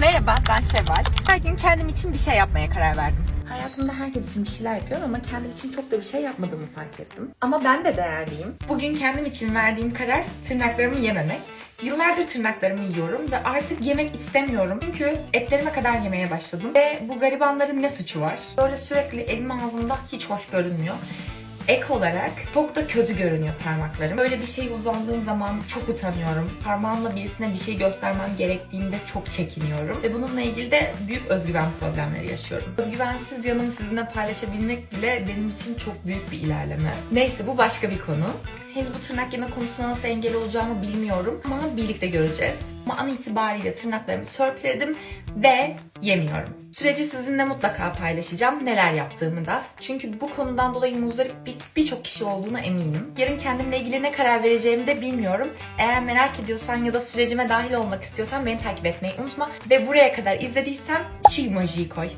Merhaba ben Şevval. Her gün kendim için bir şey yapmaya karar verdim. Hayatımda herkes için bir şeyler yapıyorum ama kendim için çok da bir şey yapmadığımı fark ettim. Ama ben de değerliyim. Bugün kendim için verdiğim karar tırnaklarımı yememek. Yıllardır tırnaklarımı yiyorum ve artık yemek istemiyorum. Çünkü etlerime kadar yemeye başladım. Ve bu garibanların ne suçu var? Böyle sürekli elim ağzımda hiç hoş görünmüyor. Ek olarak çok da kötü görünüyor parmaklarım. Böyle bir şey uzandığım zaman çok utanıyorum. Parmağımla birisine bir şey göstermem gerektiğinde çok çekiniyorum. Ve bununla ilgili de büyük özgüven problemleri yaşıyorum. Özgüvensiz yanımı sizinle paylaşabilmek bile benim için çok büyük bir ilerleme. Neyse bu başka bir konu. Henüz bu tırnak yeme konusuna nasıl engel olacağımı bilmiyorum ama birlikte göreceğiz. Ama an itibariyle tırnaklarımı törpüledim ve yemiyorum. Süreci sizinle mutlaka paylaşacağım neler yaptığımı da. Çünkü bu konudan dolayı muzdarip bir- birçok kişi olduğuna eminim. Yarın kendimle ilgili ne karar vereceğimi de bilmiyorum. Eğer merak ediyorsan ya da sürecime dahil olmak istiyorsan beni takip etmeyi unutma. Ve buraya kadar izlediysen şu emojiyi koy.